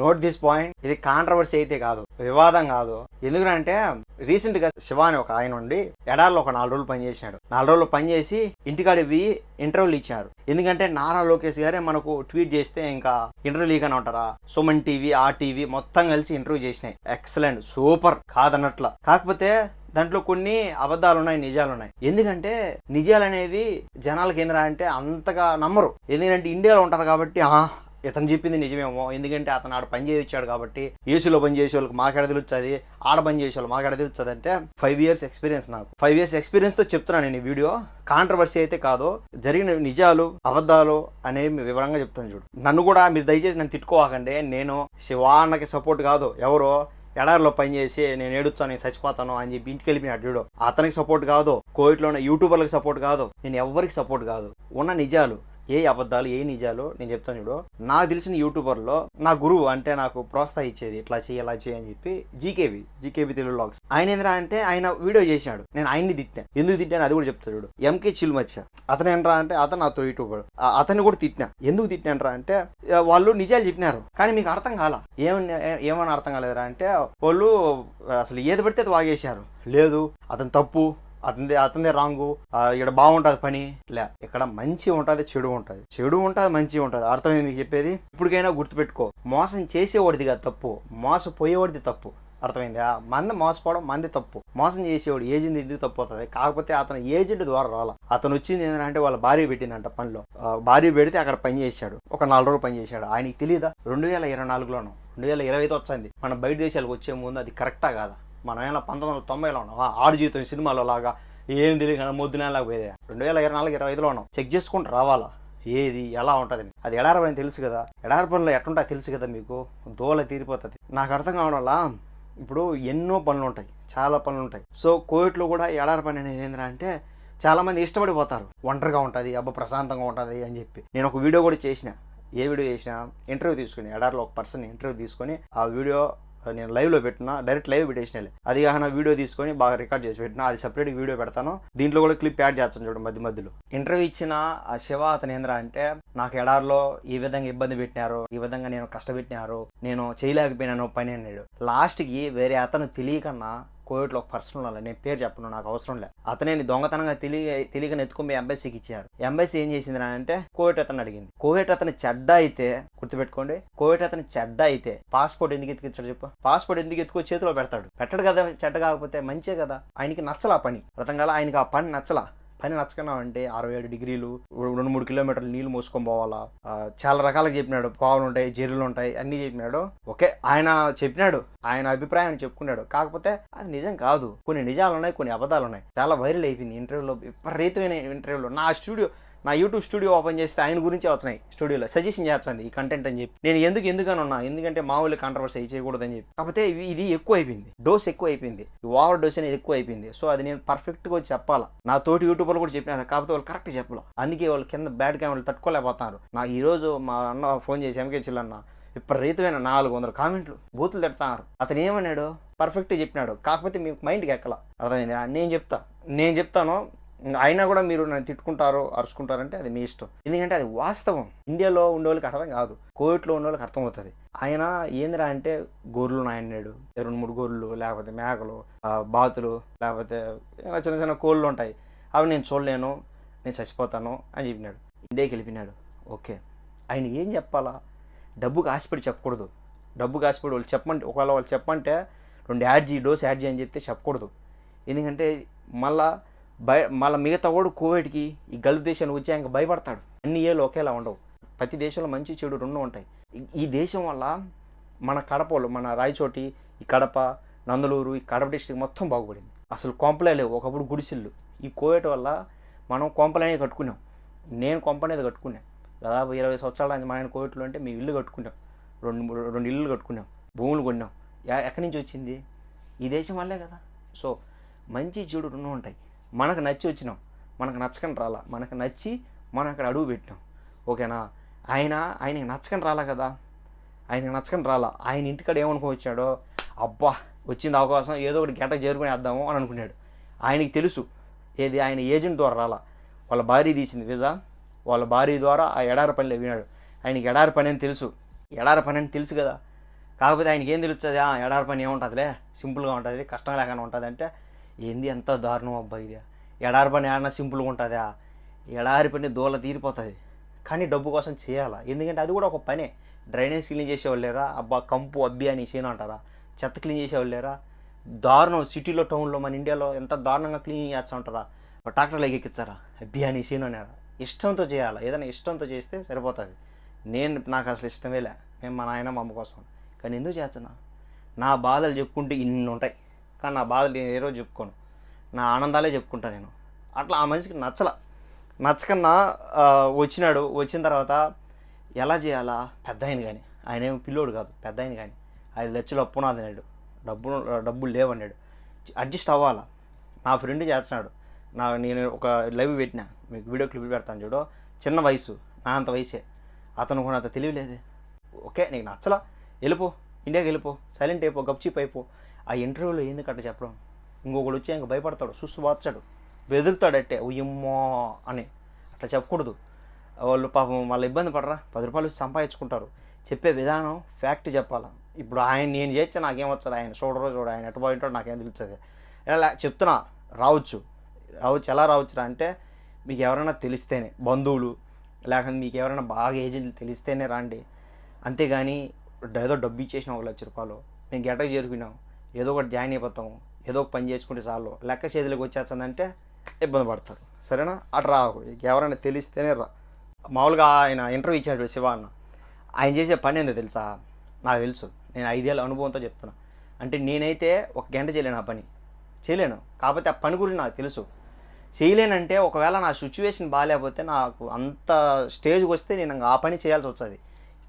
Note this point ఇది controversy అయితే కాదు వివాదం కాదు. ఎందుకంటే రీసెంట్గా శివ అని ఒక ఆయన ఉండి ఎడారిలో ఒక నాలుగు రోజులు పనిచేసినాడు నాలుగు రోజులు పనిచేసి ఇంటికాడి పోయి ఇంటర్వ్యూలు ఇచ్చారు. ఎందుకంటే నారా లోకేష్ గారే మనకు ట్వీట్ చేస్తే ఇంకా ఇంటర్వ్యూ అని ఉంటారా సుమన్ టీవీ ఆ టీవీ మొత్తం కలిసి ఇంటర్వ్యూ చేసినాయి. ఎక్సలెంట్ సూపర్ కాదన్నట్ల. కాకపోతే దాంట్లో కొన్ని అబద్ధాలు ఉన్నాయి నిజాలు ఉన్నాయి ఎందుకంటే నిజాలు అనేది జనాలకి ఏంద్రా అంటే అంతగా నమ్మరు. ఎందుకంటే ఇండియాలో ఉంటారు కాబట్టి ఇతను చెప్పింది నిజమేమో. ఎందుకంటే అతను ఆడ పని చేయొచ్చాడు కాబట్టి ఏసీలో పని చేసే వాళ్ళకి మాకెడ తెలుస్తుంది? ఆడ పని చేసే వాళ్ళు మాకెడ తెలుస్తుంది అంటే ఫైవ్ ఇయర్స్ ఎక్స్పీరియన్స్ నాకు. ఫైవ్ ఇయర్స్ ఎక్స్పీరియన్స్తో చెప్తున్నాను నేను ఈ వీడియో. కాంట్రవర్సీ అయితే కాదు జరిగిన నిజాలు అబద్ధాలు అనేవి వివరంగా చెప్తాను చూడు. నన్ను కూడా మీరు దయచేసి నన్ను తిట్టుకోవాకండి. నేను శివాన్నకి సపోర్ట్ కాదు. ఎవరో ఎడారిలో పనిచేసి నేను ఏడుస్తాను నేను చచ్చిపోతాను అని చెప్పి ఇంటికి వెళ్ళిపోయిన చూడు. అతనికి సపోర్ట్ కాదు. కోవిడ్లో ఉన్న యూట్యూబర్లకు సపోర్ట్ కాదు. నేను ఎవరికి సపోర్ట్ కాదు. ఉన్న నిజాలు. ఏ అబద్ధాలు ఏ నిజాలు నేను చెప్తాను చూడు. నాకు తెలిసిన యూట్యూబర్లో నా గురువు అంటే నాకు ప్రోత్సహించేది ఇట్లా చేయి ఇలా చేయి అని చెప్పి జీకేబీ జీకేబీ తెలుగు లాగ్స్ ఆయన ఏంద్రా అంటే ఆయన వీడియో చేసినాడు. నేను ఆయన్ని తిట్టినా. ఎందుకు తిట్టాను? అది కూడా చెప్తాడు చూడు. ఎంకే చిల్మచ్చ. అతను ఏంట్రా అంటే అతను నాతో యూట్యూబర్. అతన్ని కూడా తిట్టినా. ఎందుకు తిట్టినారా అంటే వాళ్ళు నిజాలు చెప్పినారు. కానీ మీకు అర్థం కాల? ఏమని ఏమని అర్థం కాలేదురా అంటే వాళ్ళు అసలు ఏది పడితే అది వాగేశారు. లేదు అతను తప్పు. అతనిదే అతనిదే రాంగు. ఇక్కడ బాగుంటుంది పని. లే ఇక్కడ మంచి ఉంటుంది చెడు ఉంటుంది. చెడు ఉంటుంది మంచి ఉంటుంది. అర్థమైంది మీకు చెప్పేది? ఇప్పటికైనా గుర్తుపెట్టుకో. మోసం చేసేవాడిది కాదు తప్పు. మోసపోయేవాడిది తప్పు. అర్థమైందా? మంది మోసపోవడం మంది తప్పు. మోసం చేసేవాడు ఏజెంట్ ఎందుకు తప్పు అవుతుంది? కాకపోతే అతను ఏజెంట్ ద్వారా రాల. అతను వచ్చింది ఏంటంటే వాళ్ళ భార్య పెట్టిందంట పనిలో. భార్య పెడితే అక్కడ పని చేశాడు. ఒక నాలుగు రోజులు పని చేశాడు. ఆయనకి తెలియదా రెండు వేల ఇరవై నాలుగులోను. రెండు వేల ఇరవై వచ్చింది. మన బయట దేశాలకు వచ్చే ముందు అది కరెక్టా కాదా? మనం ఏమైనా పంతొమ్మిది వందల తొంభైలో ఉన్నాం ఆ, ఆడు జీవితం సినిమాలో లాగా ఏం తెలియదు మొద్దునేలాగా పోయేది. రెండు వేల ఇరవై నాలుగు ఇరవై ఐదులో ఉన్నాం చెక్ చేసుకుంటూ రావాలా? ఏది? ఎలా ఉంటుంది? అది ఎడారపని తెలుసు కదా. ఎడారి పనులు ఎట్లుంటా తెలుసు కదా మీకు? దోల తీరిపోతుంది. నాకు అర్థం కావడం వల్ల ఇప్పుడు ఎన్నో పనులు ఉంటాయి. చాలా పనులు ఉంటాయి. సో కోవిడ్లో కూడా ఎడారి పని అనేది ఏంటంటే అంటే చాలామంది ఇష్టపడిపోతారు. ఒంటరిగా ఉంటుంది అబ్బా ప్రశాంతంగా ఉంటుంది అని చెప్పి. నేను ఒక వీడియో కూడా చేసిన. ఏ వీడియో చేసినా ఇంటర్వ్యూ తీసుకుని ఎడారిలో ఒక పర్సన్ ఇంటర్వ్యూ తీసుకొని ఆ వీడియో నేను లైవ్లో పెట్టిన డైరెక్ట్ లైవ్ పెట్టేసిన అది కాక వీడియో తీసుకొని బాగా రికార్డ్ చేసి పెట్టిన అది సపరేట్ వీడియో పెడతాను. దీంట్లో కూడా క్లిప్ యాడ్ చేస్తాను చూడండి మధ్య మధ్యలో. ఇంటర్వ్యూ ఇచ్చిన ఆ శివ అతను ఏంద్రా అంటే నాకు ఎడారిలో ఈ విధంగా ఇబ్బంది పెట్టినారు ఈ విధంగా నేను కష్టపెట్టినారు నేను చేయలేకపోయినాను పని అన్నాడు. లాస్ట్కి వేరే అతను తెలియకన్నా కోవిడ్లో ఒక పర్సన్ అలా నేను పేరు చెప్పను నాకు అవసరం లేదు అతనే దొంగతనంగా తెలియ తెలియక ఎత్తుకొని ఎంబైసీకి ఇచ్చారు. ఎంబైసీ ఏం చేసింది అంటే కోవిడ్ అతను అడిగింది. కోవిడ్ అతను చెడ్డ అయితే గుర్తుపెట్టుకోండి కోవిడ్ అతను చెడ్డ అయితే పాస్పోర్ట్ ఎందుకు ఎత్తుకొచ్చాడు చెప్పు? పాస్పోర్ట్ ఎందుకు ఎత్తుకొచ్చి చేతిలో పెడతాడు. పెట్టడు కదా చెడ్డ కాకపోతే మంచే కదా. ఆయనకి నచ్చలా పని. అర్థం కాల ఆయనకి ఆ పని నచ్చలా. పని నచ్చకన్నా అంటే అరవై ఏడు డిగ్రీలు రెండు మూడు కిలోమీటర్లు నీళ్ళు మోసుకొని పోవాలా? చాలా రకాలుగా చెప్పినాడు. పావులు ఉంటాయి జెర్రులు ఉంటాయి అన్ని చెప్పినాడు. ఓకే ఆయన చెప్పినాడు. ఆయన అభిప్రాయాన్ని చెప్పుకున్నాడు. కాకపోతే అది నిజం కాదు. కొన్ని నిజాలు ఉన్నాయి కొన్ని అబద్ధాలు ఉన్నాయి చాలా వైరల్ అయిపోయింది ఇంటర్వ్యూలో. విపరీతమైన ఇంటర్వ్యూలో. నా స్టూడియో నా యూట్యూబ్ స్టూడియో ఓపెన్ చేస్తే ఆయన గురించే వచ్చినాయి స్టూడియోలో. సజెషన్ చేస్తుంది ఈ కంటెంట్ అని చెప్పి. నేను ఎందుకు ఎందుకని ఉన్నా? ఎందుకంటే మామూలు కాంట్రవర్సీ అయి చేయకూడదని చెప్పి. కాకపోతే ఇది ఎక్కువ అయిపోయింది డోస్ ఎక్కువ అయిపోయింది ఓవర్ డోస్ అనేది ఎక్కువ అయిపోయింది సో అది నేను పర్ఫెక్ట్గా చెప్పాలా? నా తోటి యూట్యూబర్లు కూడా చెప్పినారు కాకపోతే వాళ్ళు కరెక్ట్ చెప్పాలి? అందుకే వాళ్ళు కింద బ్యాడ్ కెమెరాలు తట్టుకోలేకపోతున్నారు. నాకు ఈరోజు మా అన్న ఫోన్ చేసి ఎంకే ఇప్పుడు విపరీతమైన నాలుగు వందల కామెంట్లు. బూతులు తిడతారు అతను ఏమన్నాడు? పర్ఫెక్ట్ చెప్పినాడు. కాకపోతే మీకు మైండ్కి ఎక్కల? అర్థమైంది? నేను చెప్తా. నేను చెప్తాను. అయినా కూడా మీరు నన్ను తిట్టుకుంటారు అరుచుకుంటారంటే అది మీ ఇష్టం. ఎందుకంటే అది వాస్తవం. ఇండియాలో ఉండేవాళ్ళకి అర్థం కాదు. కోవిడ్లో ఉండేవాళ్ళకి అర్థమవుతుంది. ఆయన ఏందిరా అంటే గొర్రెలు నాయన్నాడు రెండు మూడు గొర్రెలు లేకపోతే మేకలు బాతులు లేకపోతే చిన్న చిన్న కోళ్ళు ఉంటాయి. అవి నేను చూడలేను నేను చచ్చిపోతాను అని చెప్పినాడు. ఇండియాకి వెళ్ళిపోయినాడు. ఓకే. ఆయన ఏం చెప్పాలా? డబ్బుకి ఆశపడి చెప్పకూడదు. డబ్బుకి ఆశపడి వాళ్ళు చెప్పమంటే ఒకవేళ వాళ్ళు చెప్పమంటే రెండు యాడ్ చేయి డోస్ యాడ్ చేయని చెప్తే చెప్పకూడదు. ఎందుకంటే మళ్ళా భయ మళ్ళీ మిగతా వాడు కోవిడ్కి ఈ గల్ఫ్ దేశానికి వచ్చాక భయపడతాడు. అన్ని ఏళ్ళు ఒకేలా ఉండవు. ప్రతి దేశంలో మంచి చెడు రెండు ఉంటాయి. ఈ- దేశం వల్ల మన కడపలు మన రాయచోటి ఈ కడప నందలూరు ఈ కడప డిస్టిక్ మొత్తం బాగుపడింది. అసలు కొంపలే లేవు. ఒకప్పుడు గుడిసిల్లు ఈ కోవిడ్ వల్ల మనం కొంపలనేది కట్టుకున్నాం. నేను కొంప అనేది కట్టుకున్నాను దాదాపు ఇరవై సంవత్సరాల నుంచి ఆయన కోవిడ్లో అంటే మేము ఇల్లు కట్టుకున్నాం. రెండు రెండు ఇల్లు కట్టుకున్నాం. భూములు కొన్నాం. ఎక్కడి నుంచి వచ్చింది? ఈ దేశం వల్లే కదా. సో మంచి చెడు రెండు ఉంటాయి. మనకు నచ్చి వచ్చినాం. మనకు నచ్చకని రాలా. మనకు నచ్చి మనం అక్కడ అడుగు పెట్టినాం. ఓకేనా? ఆయన ఆయనకి నచ్చకని రాలా కదా? ఆయనకి నచ్చకని రాలా. ఆయన ఇంటికాడ ఏమనుకో వచ్చాడో అబ్బా వచ్చింది అవకాశం ఏదో ఒకటి గంట చేరుకుని వేద్దాము అని అనుకున్నాడు. ఆయనకి తెలుసు. ఏది? ఆయన ఏజెంట్ ద్వారా రాలా. వాళ్ళ భార్య తీసింది వీసా వాళ్ళ భార్య ద్వారా ఆ ఎడారి పనిలో వినాడు. ఆయనకి ఎడారి పని అని తెలుసు. ఎడారి పని అని తెలుసు కదా? కాకపోతే ఆయనకి ఏం తెలుస్తుంది? ఆ ఎడారి పని ఏముంటుందిలే? సింపుల్గా ఉంటుంది కష్టం లేకుండా ఉంటుంది అంటే ఏంది ఎంత దారుణం అబ్బా ఇది? ఎడారి పని ఏమన్నా సింపుల్గా ఉంటుందా? ఎడారి పని దోల తీరిపోతుంది. కానీ డబ్బు కోసం చేయాలా? ఎందుకంటే అది కూడా ఒక పనే. డ్రైనేజ్ క్లీన్ చేసేవాళ్ళు లేరా? అబ్బా కంపు అబ్బి అని చేయను అంటారా? చెత్త క్లీన్ చేసేవాళ్ళు లేరా? దారుణం. సిటీలో టౌన్లో మన ఇండియాలో ఎంత దారుణంగా క్లీన్ చేస్తా ఉంటారా? ట్రాక్టర్లు ఎక్కిచ్చారా? అబ్బి అని చేయను అనేరా ఇష్టంతో చేయాలి? ఏదైనా ఇష్టంతో చేస్తే సరిపోతుంది. నేను నాకు అసలు ఇష్టమే లే. నేను మా నాయన మా అమ్మ కోసం. కానీ ఎందుకు చేస్తున్నా? నా బాధలు చెప్పుకుంటే ఇన్ని ఉంటాయి. కానీ నా బాధలు నేను ఏ రోజు చెప్పుకోను. నా ఆనందాలే చెప్పుకుంటాను నేను. అట్లా ఆ మనిషికి నచ్చల. నచ్చకన్నా వచ్చినాడు వచ్చిన తర్వాత ఎలా చేయాలా? పెద్ద ఆయన కానీ. ఆయన ఏమి పిల్లోడు కాదు పెద్ద ఆయన కానీ. ఐదు లక్షలు అప్పునాది అన్నాడు. డబ్బులు డబ్బులు లేవన్నాడు అడ్జస్ట్ అవ్వాలా? నా ఫ్రెండ్ చేస్తున్నాడు. నా నేను ఒక లైవ్ పెట్టినా. మీకు వీడియో క్లిప్ పెడతాను చూడు. చిన్న వయసు నా అంత వయసే. అతను కూడా అంత తెలియలేదే ఓకే నీకు నచ్చలా? వెళ్ళిపో ఇండియాకి వెళ్ళిపో. సైలెంట్ అయిపో గప్చిప్ అయిపో. ఆ ఇంటర్వ్యూలో ఎందుకు అట్ట చెప్పడం? ఇంకొకడు వచ్చి ఇంక భయపడతాడు సుస్సు బాచాడు బెదురుతాడట్టే ఉయ్యమ్మో అని. అట్లా చెప్పకూడదు. వాళ్ళు పాపం వాళ్ళు ఇబ్బంది పడరా? పది రూపాయలు సంపాదించుకుంటారు. చెప్పే విధానం ఫ్యాక్ట్ చెప్పాలా? ఇప్పుడు ఆయన నేను చేస్తే నాకేం వచ్చదు ఆయన చూడరో చూడ ఆయన ఎటు పోయింటాడో నాకేం తెలుస్తుంది. ఇలా చెప్తున్నా రావచ్చు. రావచ్చు ఎలా రావచ్చు అంటే మీకు ఎవరైనా తెలిస్తేనే బంధువులు లేకపోతే మీకు ఎవరైనా బాగా ఏజెంట్లు తెలిస్తేనే రండి. అంతేగాని ఏదో డబ్బు ఇచ్చేసిన ఒక లక్ష రూపాయలు. మేము గెటకు చేరుకున్నాం. ఏదో ఒకటి జాయిన్ అయిపోతాం ఏదో ఒక పని చేసుకుంటే చాలు. లెక్క చేతులకు వచ్చేస్తుందంటే ఇబ్బంది పడతారు. సరేనా? అటు రాకు ఎవరైనా తెలిస్తేనే రా. మామూలుగా ఆయన ఇంటర్వ్యూ ఇచ్చాడు శివ అన్న. ఆయన చేసే పని ఏందో తెలుసా? నాకు తెలుసు. నేను ఐదేళ్ళ అనుభవంతో చెప్తున్నా. అంటే నేనైతే ఒక గంట చేయలేను ఆ పని. చేయలేను. కాకపోతే ఆ పని గురించి నాకు తెలుసు. చేయలేనంటే ఒకవేళ నా సిచ్యువేషన్ బాగాలేకపోతే నాకు అంత స్టేజ్కి వస్తే నేను ఆ పని చేయాల్సి వస్తుంది.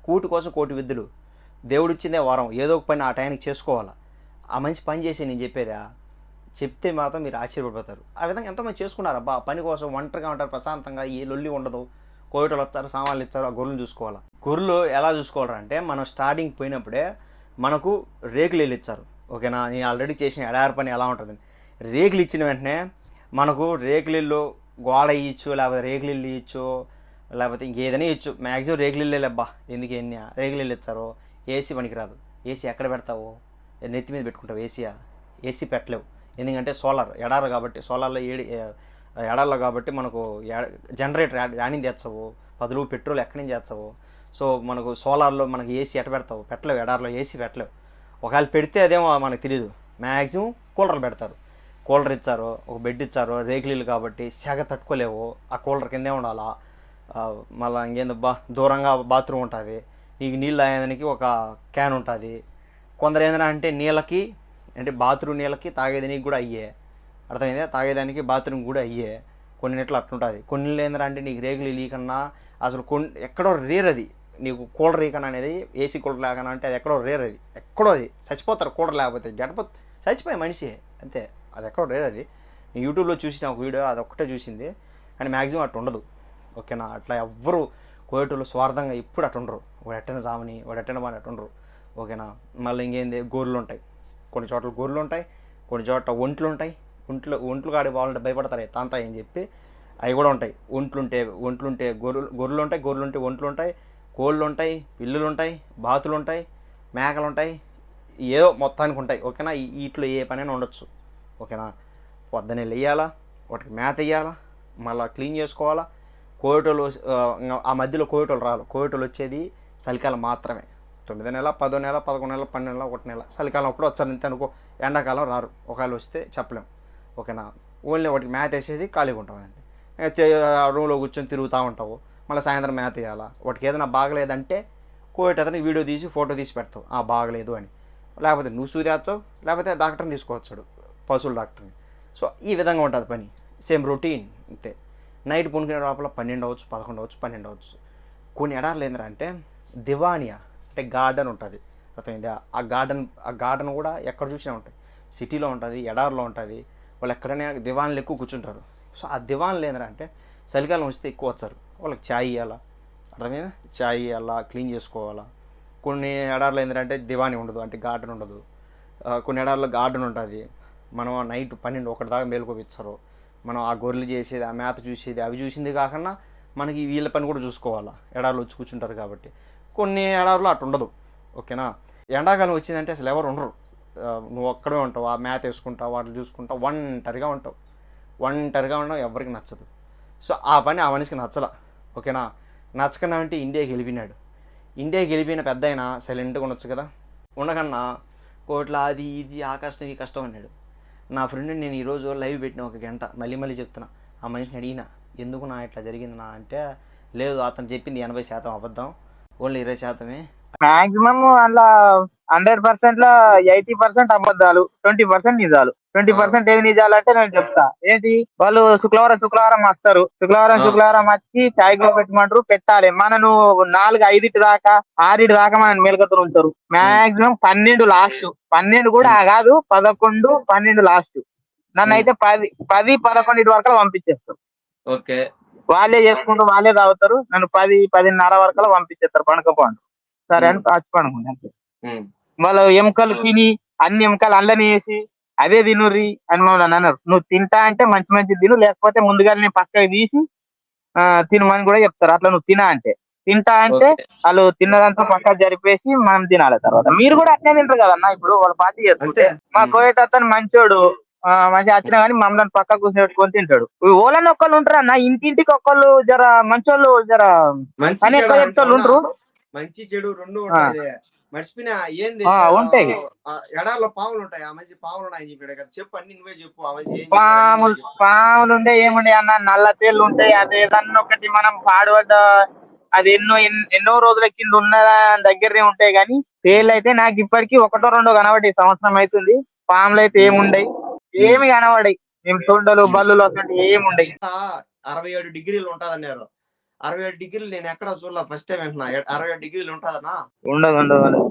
కూటి కోసం కోటి విద్యలు. దేవుడు ఇచ్చిందే వరం. ఏదో ఒక పని ఆ టైంకి చేసుకోవాలా. ఆ మంచి పని చేసి నేను చెప్పేదా? చెప్తే మాత్రం మీరు ఆశ్చర్యపడిపోతారు. ఆ విధంగా ఎంతోమంది చేసుకున్నారు. అబ్బా పని కోసం ఒంటరిగా ఉంటారు ప్రశాంతంగా ఏ లొల్లి ఉండదు. కోయటలు వస్తారు సామాన్లు ఇస్తారు ఆ గొర్రెలు చూసుకోవాలా? గొర్రెలు ఎలా చూసుకోవాలంటే మనం స్టార్టింగ్ పోయినప్పుడే మనకు రేకులు వెళ్ళి ఇచ్చారు. ఓకేనా? నేను ఆల్రెడీ చేసిన ఎడారి పని ఎలా ఉంటుంది? రేకులు ఇచ్చిన వెంటనే మనకు రేకులిల్లు గోడ ఇచ్చు లేకపోతే రేకులిల్లు ఇచ్చు లేకపోతే ఇంకేదైనా ఇచ్చు మ్యాక్సిమం రేకులిల్లే లేబ్బా. ఎందుకు ఎన్ని రేకులిల్లు ఇచ్చారో. ఏసీ పనికిరాదు. ఏసీ ఎక్కడ పెడతావు? నెత్తి మీద పెట్టుకుంటావు ఏసీయా ఏసీ పెట్టలేవు. ఎందుకంటే సోలార్ ఎడారు కాబట్టి సోలార్లో ఏడి ఎడార్లో కాబట్టి మనకు జనరేటర్ యానింది తెచ్చవు. పదులు పెట్రోల్ ఎక్కడి నుంచి తెచ్చవు? సో మనకు సోలార్లో మనకి ఏసీ ఎట పెడతావు? పెట్టలేవు ఎడార్లో ఏసీ పెట్టలేవు. ఒకవేళ పెడితే అదేమో మనకు తెలియదు మ్యాక్సిమం కూలర్లు పెడతారు. కూలర్ ఇచ్చారు ఒక బెడ్ ఇచ్చారు రేకులీలు కాబట్టి సెగ తట్టుకోలేవు. ఆ కూలర్ కిందే ఉండాలా? మళ్ళీ ఇంకేందో ఇంకేందబ్బా? దూరంగా బాత్రూమ్ ఉంటుంది. నీకు నీళ్ళు తాగేదానికి ఒక క్యాన్ ఉంటుంది. కొందరు ఏంటంటే అంటే నీళ్ళకి అంటే బాత్రూమ్ నీళ్ళకి తాగేదానికి కూడా అయ్యే. అర్థమైందా? తాగేదానికి బాత్రూమ్ కూడా అయ్యే. కొన్ని నెట్లు అట్లుంటుంది. కొన్ని నీళ్ళు ఏంటంటే అంటే నీకు రేగులు లీకన్నా అసలు కొన్ని ఎక్కడో రేర్ అది. నీకు కూలర్ రీకన్నా అనేది ఏసీ కూలర్ లేకన్నా అంటే అది ఎక్కడో రేర్ అది. ఎక్కడో అది. చచ్చిపోతారు కూలర్ లేకపోతే. గడప చచ్చిపోయే మనిషి. అంతే. అది ఎక్కడో రేర్ అది. నేను యూట్యూబ్లో చూసిన ఒక వీడియో అది ఒక్కటే చూసింది. కానీ మ్యాక్సిమం అట్లా ఉండదు. ఓకేనా? అట్లా ఎవ్వరు కోయటూళ్ళు స్వార్థంగా ఎప్పుడు అట్టుండరు. వాడు ఎట్టన సామని వాడు ఎట్టన బాగా అట్టుండరు. ఓకేనా? మళ్ళీ ఇంకేంది? గోర్లు ఉంటాయి కొన్ని చోట్ల గొర్రెలు ఉంటాయి కొన్ని చోట్ల ఒంట్లు ఉంటాయి ఒంట్లు ఒంట్లు కాడి బాగుంటే భయపడతారు తాంతా అని చెప్పి అవి కూడా ఉంటాయి. ఒంట్లుంటే ఒంట్లుంటే గొర్రెలు గొర్రెలు ఉంటాయి గొర్రెలు ఉంటే ఒంట్లు ఉంటాయి కోళ్ళు ఉంటాయి పిల్లులు ఉంటాయి బాతులు ఉంటాయి మేకలు ఉంటాయి ఏదో మొత్తానికి ఉంటాయి. ఓకేనా? వీటిలో ఏ పనైనా ఉండొచ్చు. ఓకేనా? పొద్దునే లేయాలా వాటికి మేత వేయాలా మళ్ళీ క్లీన్ చేసుకోవాలా కోయటోలు ఆ, ఆ మధ్యలో కోయటోలు రాలు కోయటోలు వచ్చేది చలికాలం మాత్రమే. తొమ్మిదో నెల పదో నెల పదకొండు నెల పన్నెండు నెల ఒకటి నెల. చలికాలం అప్పుడు వచ్చారు. అంతే అనుకో ఎండాకాలం రారు. ఒకవేళ వస్తే చెప్పలేం. ఓకేనా? ఓన్లీ వాటికి మ్యాథ్ వేసేది ఖాళీగా ఉంటాం అంతే. రూమ్లో కూర్చొని తిరుగుతూ ఉంటావు. మళ్ళీ సాయంత్రం మేత వేయాలా? వాటికి ఏదైనా బాగలేదంటే కోవిడ్ అతనికి వీడియో తీసి ఫోటో తీసి పెడతావు. ఆ బాగలేదు అని. లేకపోతే నువ్వు సూదేస్తావు లేకపోతే డాక్టర్ని తీసుకొచ్చాడు పశువుల డాక్టర్ని. సో ఈ విధంగా ఉంటుంది పని. సేమ్ రొటీన్ అంతే. నైట్ పుణుకునే లోపల పన్నెండు అవచ్చు పదకొండు అవచ్చు పన్నెండు అవచ్చు కొన్ని ఎడార్లు ఏంటంటే అంటే దివానియా. అంటే గార్డెన్ ఉంటుంది. అర్థమైందా? ఆ గార్డెన్ ఆ గార్డెన్ కూడా ఎక్కడ చూసినా ఉంటాయి సిటీలో ఉంటుంది ఎడార్లో ఉంటుంది. వాళ్ళు ఎక్కడైనా దివాన్లు ఎక్కువ కూర్చుంటారు. సో ఆ దివాన్లు ఏంటంటే చలికాలం వస్తే ఎక్కువ వచ్చారు. వాళ్ళకి ఛాయ్ ఇవ్వాలా అర్థమైందా? ఛాయ్ ఇవ్వాలా క్లీన్ చేసుకోవాలా? కొన్ని ఎడార్లు ఏంటంటే దివాని ఉండదు అంటే గార్డెన్ ఉండదు. కొన్ని ఎడార్లో గార్డెన్ ఉంటుంది. మనం ఆ నైట్ పన్నెండు ఒకటి దాకా మేలుకోపిస్తారు మనం ఆ గొర్రెలు చేసేది ఆ మేత చూసేది అవి చూసింది కాకుండా మనకి వీళ్ళ పని కూడా చూసుకోవాలా? ఎడార్లు వచ్చి కూర్చుంటారు కాబట్టి. కొన్ని ఎడార్లు అటు ఉండదు. ఓకేనా? ఎండాకాలం వచ్చిందంటే అసలు ఎవరు ఉండరు. నువ్వు ఒక్కడే ఉంటావు ఆ మ్యాథ్ వేసుకుంటావు వాటిని చూసుకుంటావు ఒంటరిగా ఉంటావు. ఒంటరిగా ఉండడం ఎవరికి నచ్చదు. సో ఆ పని ఆ మనిషికి నచ్చల. ఓకేనా? నచ్చకన్నా అంటే ఇండియా గెలిపినాడు. ఇండియా గెలిపిన పెద్ద అయినా సైలెంట్గా ఉండొచ్చు కదా? ఉండకన్నా కోట్ల అది ఇది ఆ కష్టం ఈ కష్టం అన్నాడు. నా ఫ్రెండ్ నేను ఈరోజు లైవ్ పెట్టిన ఒక గంట. మళ్ళీ మళ్ళీ చెప్తున్నా. ఆ మనిషిని అడిగిన ఎందుకు నా ఇట్లా జరిగింది నా? అంటే లేదు అతను చెప్పింది ఎనభై శాతం అబద్ధం. ఓన్లీ ఇరవై శాతమే? మాక్సిమం అలా హండ్రెడ్ పర్సెంట్లో ఎయిటీ పర్సెంట్ అబద్ధాలు ట్వంటీ పర్సెంట్ నిజాలు. ట్వంటీ పర్సెంట్ ఏమి నిజాలు అంటే నేను చెప్తా. ఏంటి? వాళ్ళు శుక్రవారం శుక్రవారం వస్తారు. శుక్రవారం. శుక్రవారం వచ్చి చాయ్ కో పెట్టమంటారు పెట్టాలి. మన నువ్వు నాలుగు ఐదింటి దాకా ఆరింటి దాకా మనం మేలుకతులు ఉంటారు. మాక్సిమం పన్నెండు లాస్ట్. పన్నెండు కూడా కాదు పదకొండు పన్నెండు లాస్ట్. నన్ను అయితే పది పది పదకొండు వరకు పంపించేస్తారు. ఓకే. వాళ్ళే చేసుకుంటూ వాళ్ళే తాగుతారు. నన్ను పది పదిన్నర వరకు పంపించేస్తారు పనుకపోండి సరే అని వచ్చి పనుకుంటాను వాళ్ళు ఎముకలు తిని అన్ని ఎముకలు అల్లని వేసి అదే తినుర్రి అని మమ్మల్ని అన్నారు. నువ్వు తింటా అంటే మంచి మంచి తిను లేకపోతే ముందుగా నేను పక్కకి తీసి తినమని కూడా చెప్తారు. అట్లా నువ్వు తినా అంటే. తింటా అంటే వాళ్ళు తిన్నదంతా పక్కకు జరిపేసి మనం తినాలి తర్వాత. మీరు కూడా అట్లే తింటారు కదన్నా ఇప్పుడు వాళ్ళ పార్టీ చేసుకుంటే. అంతే. మా. కోయట అతను మంచోడు. మంచిగా వచ్చినా కానీ మమ్మల్ని పక్క కూర్చోబెట్టుకొని తింటాడు. ఓలని ఒక్కళ్ళు ఉంటారు అన్న ఇంటింటికి ఒక్కళ్ళు జర మంచోళ్ళు జర మంచి అని ఎక్కువ అంటున్నా. ఉంటారు. మంచి చెడు రెండు. ఉంటాయి. మర్చిపోయినా ఏంది? ఆ, ఉంటాయి. ఆ, ఎడారిలో పాములు ఉంటాయి. ఆ మంచి పాములు ఉన్నాయని చెప్పాడు కదా. చెప్పు అన్ని నువ్వే చెప్పు. ఆ మంచి ఏం పాములు? పాములు ఉండే ఏముండే అన్న? నల్ల తేళ్ళు ఉంటాయి. అది ఏదన్నా ఒకటి మనం పాడుపడ్డ అది ఎన్నో ఎన్- ఎన్నో రోజుల కింద ఉన్న దగ్గరనే ఉంటాయి కానీ తేళ్ళు అయితే నాకు ఇప్పటికీ ఒకటో రెండో కనబడి సంవత్సరం అవుతుంది. పాములు అయితే ఏముండయి? ఏమి కనబడాయి మేము తొండలు బల్లులు అసలు ఏముండయి ఆ, అరవై ఏడు డిగ్రీలు ఉంటదన్నారు. అరవై ఏడు డిగ్రీలు నేను ఎక్కడ చూడలే ఫస్ట్ టైం వింటున్నా. అరవై ఏడు డిగ్రీలు ఉంటదనా ఉండదు ఉండదు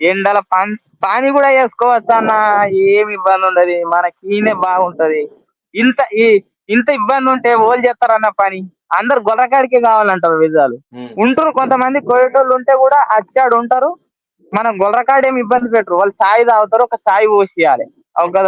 ఎండల పని పని కూడా చేసుకోవచ్చు అన్న. ఏమి ఇబ్బంది ఉండదు. మనకి ఈయనే బాగుంటది. ఇంత ఈ ఇంత ఇబ్బంది ఉంటే ఓళ్ళు చేస్తారన్న పని? అందరు గొర్రకాడికే కావాలంటారు విజాలు. ఉంటారు కొంతమంది కోయేటోళ్ళు ఉంటే కూడా అచ్చాడు ఉంటారు. మనం గొర్రకాడ ఏమి ఇబ్బంది పెట్టరు. వాళ్ళు ఛాయ్ తాగుతారు ఒక ఛాయ్ పోసియాలి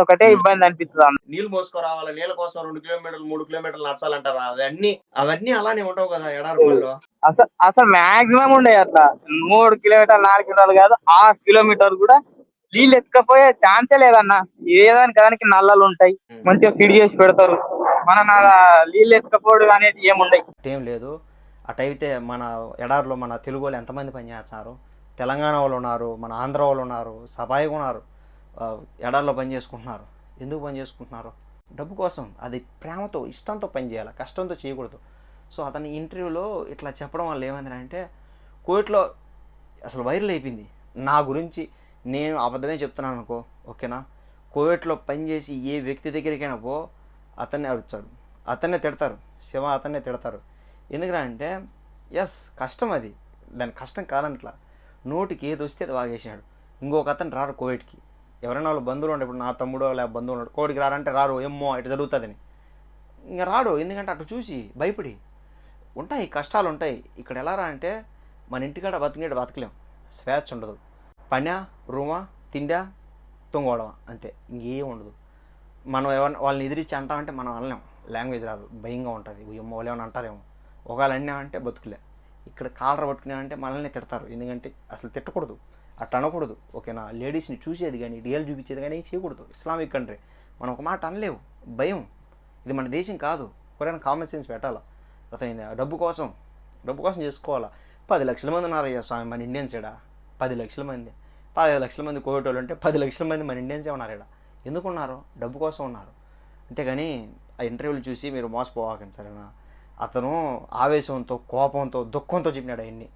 ఒకటే ఇబ్బంది అనిపిస్తుంది అన్న. నీళ్ళు మోసుకురావాలి నీళ్ళ కోసం రెండు కిలోమీటర్లు మూడు కిలోమీటర్లు నడచాలంటారా. అవన్నీ అవన్నీ అలానే ఉండవు కదా ఎడారి పనులు అసలు అసలు మాక్సిమం ఉండే అట్లా. మూడు కిలోమీటర్లు నాలుగు కిలోమీటర్లు కాదు హాఫ్ కిలోమీటర్ కూడా నీళ్ళు ఎత్తుకపోయే ఛాన్సే లేదన్న. ఏదానికి దానికి నల్లలు ఉంటాయి. మంచిగా ఫిడ్ చేసి పెడతారు. మన నీళ్ళు ఎత్తుకపోవడం అనేది ఏముండయి ఏం లేదు. అటైతే మన ఎడారిలో మన తెలుగు వాళ్ళు ఎంతమంది పని చేస్తున్నారు? తెలంగాణ వాళ్ళు ఉన్నారు మన ఆంధ్ర వాళ్ళు ఉన్నారు సబాయిగా ఉన్నారు. ఎడారిలో పని చేసుకుంటున్నారు. ఎందుకు పని చేసుకుంటున్నారు? డబ్బు కోసం. అది ప్రేమతో ఇష్టంతో పని చేయాలి. కష్టంతో చేయకూడదు. సో అతని ఇంటర్వ్యూలో ఇట్లా చెప్పడం వల్ల ఏమైంది అంటే కోవిడ్లో అసలు వైరల్ అయిపోయింది. నా గురించి నేను అబద్ధమే చెప్తున్నాను అనుకో ఓకేనా? కోవిడ్లో పనిచేసి ఏ వ్యక్తి దగ్గరికైనా పో అతన్ని అరుచాడు అతన్నే తిడతారు. శివ అతన్నే తిడతారు. ఎందుకంటే అంటే ఎస్ కష్టం అది. దాని కష్టం కాదంట్లా నోటికి ఏది వస్తే అది వాగేసినాడు ఇంకొక అతను రారు కోవిడ్కి ఎవరైనా వాళ్ళ బంధువులు ఉండే ఇప్పుడు నా తమ్ముడు లేదా బంధువులు ఉన్నాడు కోడికి రారంటే రారు ఏమో ఇటు జరుగుతుందని. ఇంకా రాడు ఎందుకంటే అటు చూసి భయపడి. ఉంటాయి కష్టాలు ఉంటాయి. ఇక్కడ ఎలా రా అంటే మన ఇంటికాడ బతికినట్టు బతకలేం. స్వేచ్ఛ ఉండదు. పనా రూమా తిండా తొంగోడమా అంతే. ఇంకేం ఉండదు. మనం ఎవరిని వాళ్ళని ఎదిరించి అంటామంటే మనం అనలేం. లాంగ్వేజ్ రాదు. భయంగా ఉంటుంది. ఏమో వాళ్ళు ఏమైనా అంటారేమో. ఒకవేళ అన్నామంటే బతుకులే. ఇక్కడ కాలర పట్టుకున్నామంటే మనల్ని తిడతారు. ఎందుకంటే అసలు తిట్టకూడదు. అట్లా అనకూడదు. ఓకేనా? లేడీస్ని చూసేది కానీ డిఎల్ చూపించేది కానీ చేయకూడదు. Islamic country. మనం ఒక మాట అనలేవు భయం. ఇది మన దేశం కాదు. ఎవరైనా కామన్ సెన్స్ పెట్టాలా? అర్థమైందా? డబ్బు కోసం. డబ్బు కోసం చేసుకోవాలా? పది లక్షల మంది ఉన్నారయ్యా స్వామి మన ఇండియన్స్ ఇడా పది లక్షల మంది. పదిహేను లక్షల మంది కోవిడ్ వాళ్ళు ఉంటే పది లక్షల మంది మన ఇండియన్సే ఉన్నారు ఇక్కడ ఎందుకు ఉన్నారు? డబ్బు కోసం ఉన్నారు. అంతేగాని ఆ ఇంటర్వ్యూలు చూసి మీరు మోసపోవాకండి సరేనా? అతను ఆవేశంతో కోపంతో దుఃఖంతో చెప్పినాడు ఆయన్ని.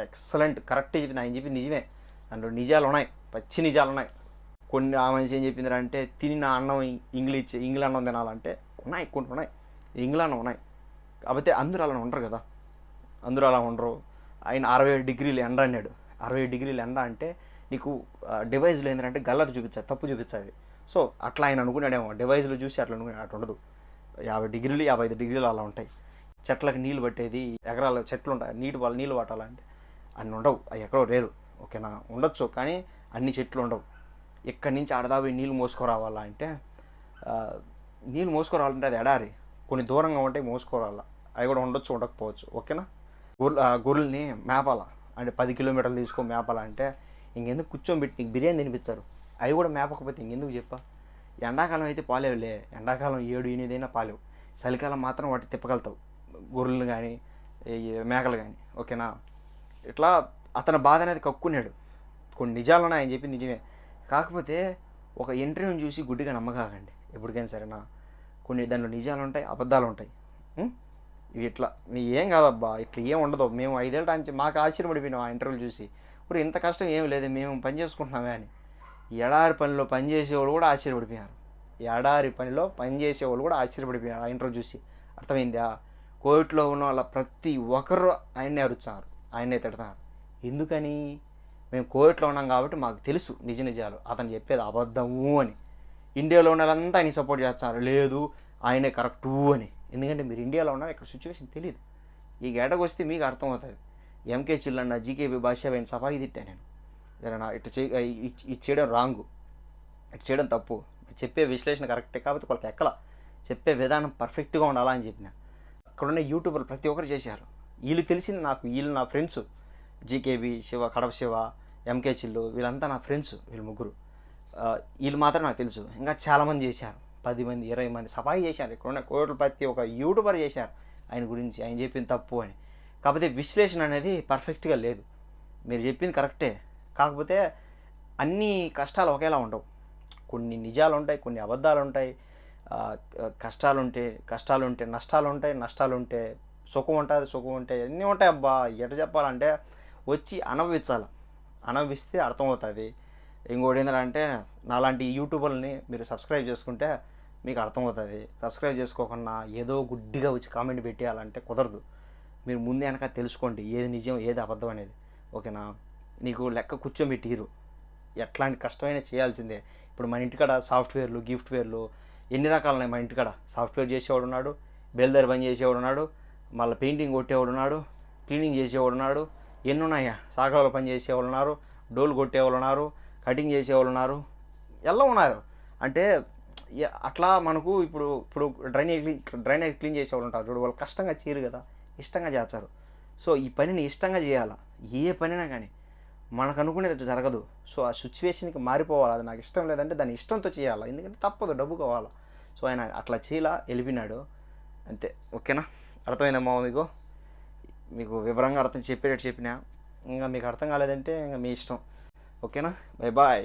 ఎక్సలెంట్ కరెక్ట్ చెప్పింది ఆయన చెప్పి నిజమే. దాంట్లో నిజాలు ఉన్నాయి పచ్చి నిజాలు ఉన్నాయి కొన్ని ఆ మనిషి ఏం చెప్పింది అంటే తిని అన్నం ఇంగ్లీష్ ఇంగ్లీష్ అన్నం తినాలంటే ఉన్నాయి కొన్ని ఉన్నాయి ఇంగ్లీష్ అన్నం ఉన్నాయి. కాకపోతే అందరూ అలా ఉండరు కదా. అందరూ అలా ఉండరు. ఆయన అరవై డిగ్రీలు ఎండ అన్నాడు. అరవై డిగ్రీలు ఎండ అంటే నీకు డివైజ్లో ఏంటంటే గల్లర్ చూపించాలి తప్పు చూపించాలి సో అట్లా ఆయన అనుకున్నాడేమో. డివైజ్లో చూసి అట్లా అనుకున్నాడు. అటు ఉండదు. యాభై డిగ్రీలు యాభై ఐదు డిగ్రీలు అలా ఉంటాయి. చెట్లకు నీళ్ళు పట్టేది ఎకరాలు చెట్లు ఉంటాయి. నీటి వాళ్ళు నీళ్ళు పట్టాలంటే అన్నీ ఉండవు. అవి ఎక్కడో రేరు. ఓకేనా? ఉండొచ్చు కానీ అన్ని చెట్లు ఉండవు. ఇక్కడి నుంచి ఆడదావి నీళ్ళు మోసుకురావాలా అంటే నీళ్ళు మోసుకురావాలంటే అది ఎడారి. కొన్ని దూరంగా ఉంటాయి మోసుకురావాలా అవి కూడా ఉండొచ్చు ఉండకపోవచ్చు. ఓకేనా? గొర్రె గొర్రెల్ని మేపాల? అంటే పది కిలోమీటర్లు తీసుకో మేపాల అంటే ఇంకెందుకు కూర్చోబెట్టి నీకు బిర్యానీ తినిపించారు అవి కూడా మేపకపోతే ఇంకెందుకు చెప్పా? ఎండాకాలం అయితే పాలేవులే. ఎండాకాలం ఏడు ఎనిమిదైనా పాలేవు. చలికాలం మాత్రం వాటి తిప్పగలుగుతావు. గొర్రెలు కానీ మేకలు కానీ ఓకేనా? ఇట్లా అతని బాధ అనేది కక్కున్నాడు. కొన్ని నిజాలు ఉన్నాయని ఆయన చెప్పి నిజమే. కాకపోతే ఒక ఇంటర్వ్యూని చూసి గుడ్డిగా నమ్మకాకండి. ఎప్పటికైనా సరేనా? కొన్ని దాంట్లో నిజాలు ఉంటాయి అబద్ధాలు ఉంటాయి ఇవి ఇట్లా మీ ఏం కాదబ్బా? ఇట్లా ఏం ఉండదు. మేము ఐదేళ్ళ నుంచి మాకు ఆశ్చర్యపడిపోయినాం ఆ ఇంటర్వ్యూ చూసి. ఇప్పుడు ఇంత కష్టం ఏం లేదు. మేము పని చేసుకుంటున్నామే అని. ఎడారి పనిలో పనిచేసేవాళ్ళు కూడా ఆశ్చర్యపడిపోయారు. ఎడారి పనిలో పనిచేసేవాళ్ళు కూడా ఆశ్చర్యపడిపోయారు ఆ ఇంటర్వ్యూ చూసి. అర్థమైందా? కోవిడ్లో ఉన్న వాళ్ళ ప్రతి ఒక్కరు ఆయన్నే అరుచారు ఆయన్నే తిడతారు. ఎందుకని? మేము కోవిడ్లో ఉన్నాం కాబట్టి మాకు తెలుసు నిజ నిజాలు. అతను చెప్పేది అబద్ధము అని. ఇండియాలో ఉన్న వాళ్ళంతా ఆయన సపోర్ట్ చేస్తారు. లేదు ఆయనే కరెక్టు అని. ఎందుకంటే మీరు ఇండియాలో ఉన్నారు ఇక్కడ సిచ్యువేషన్ తెలియదు ఈ గేటకు వస్తే మీకు అర్థమవుతుంది. ఎంకే చిల్లన్న జీకేబీ భాష అయిన సఫాయి తిట్టా నేను. ఏదైనా ఇటు చే ఇ- ఇది చేయడం రాంగు ఇటు చేయడం తప్పు. చెప్పే విశ్లేషణ కరెక్టే కాబట్టి వాళ్ళకి ఎక్కల? చెప్పే విధానం పర్ఫెక్ట్గా ఉండాలా అని చెప్పిన. అక్కడున్న యూట్యూబర్లు ప్రతి ఒక్కరు చేశారు. వీళ్ళు తెలిసింది నాకు వీళ్ళు నా friends GKB Shiva Kadapa Shiva MK చిల్లు వీళ్ళంతా నా ఫ్రెండ్స్ వీళ్ళు ముగ్గురు. వీళ్ళు మాత్రం నాకు తెలుసు. ఇంకా చాలామంది చేశారు. పది మంది ఇరవై మంది సఫాయి చేశారు. ఇక్కడున్న కోట్లు ప్రతి ఒక యూట్యూబర్ చేశారు. ఆయన గురించి ఆయన చెప్పింది తప్పు అని. కాకపోతే విశ్లేషణ అనేది పర్ఫెక్ట్గా లేదు. మీరు చెప్పింది కరెక్టే కాకపోతే అన్ని కష్టాలు ఒకేలా ఉండవు. కొన్ని నిజాలు ఉంటాయి కొన్ని అబద్ధాలు ఉంటాయి. కష్టాలు ఉంటే కష్టాలు ఉంటే నష్టాలు ఉంటాయి నష్టాలు ఉంటే సుఖం ఉంటుంది సుఖం ఉంటాయి అన్నీ ఉంటాయి. అబ్బా ఎట చెప్పాలంటే వచ్చి అనుభవించాలి అనుభవిస్తే అర్థమవుతుంది. ఇంకోటి ఏంటంటే నాలాంటి యూట్యూబర్ని మీరు సబ్స్క్రైబ్ చేసుకుంటే మీకు అర్థమవుతుంది. సబ్స్క్రైబ్ చేసుకోకుండా ఏదో గుడ్డిగా వచ్చి కామెంట్ పెట్టేయాలంటే కుదరదు. మీరు ముందే వెనక తెలుసుకోండి ఏది నిజం ఏది అబద్ధం అనేది. ఓకేనా? నీకు లెక్క కూర్చోబెట్టిరు ఎట్లాంటి కష్టమైనా చేయాల్సిందే. ఇప్పుడు మన ఇంటికాడ సాఫ్ట్వేర్లు గిఫ్ట్వేర్లు ఎన్ని రకాలు ఉన్నాయి మన ఇంటికాడ? సాఫ్ట్వేర్ చేసేవాడు ఉన్నాడు బెల్దర్ పని చేసేవాడు ఉన్నాడు మళ్ళీ పెయింటింగ్ కొట్టేవాడు ఉన్నాడు క్లీనింగ్ చేసేవాడు ఉన్నాడు ఎన్ని ఉన్నాయా సాగరాలో పని చేసేవాళ్ళు ఉన్నారు డోలు కొట్టేవాళ్ళు ఉన్నారు కటింగ్ చేసేవాళ్ళు ఉన్నారు ఎలా ఉన్నారు. అంటే అట్లా మనకు ఇప్పుడు ఇప్పుడు డ్రైనేజ్ క్లీన్ డ్రైనేజ్ క్లీన్ చేసేవాళ్ళు ఉంటారు చూడు వాళ్ళు కష్టంగా చేయరు కదా ఇష్టంగా చేస్తారు. సో ఈ పనిని ఇష్టంగా చేయాలా? ఏ పనినా కానీ. మనకు అనుకునేది జరగదు. సో ఆ సిచ్యువేషన్కి మారిపోవాలి? అది నాకు ఇష్టం లేదంటే దాని ఇష్టంతో చేయాలి? ఎందుకంటే తప్పదు డబ్బు కావాలా. సో ఆయన అట్లా చేయాల? వెళ్ళిపోయినాడు. అంతే. ఓకేనా? అర్థమైందమ్మా మీకు? మీకు వివరంగా అర్థం చెప్పేటట్టు చెప్పినా ఇంకా మీకు అర్థం కాలేదంటే ఇంకా మీ ఇష్టం. ఓకేనా? Bye bye.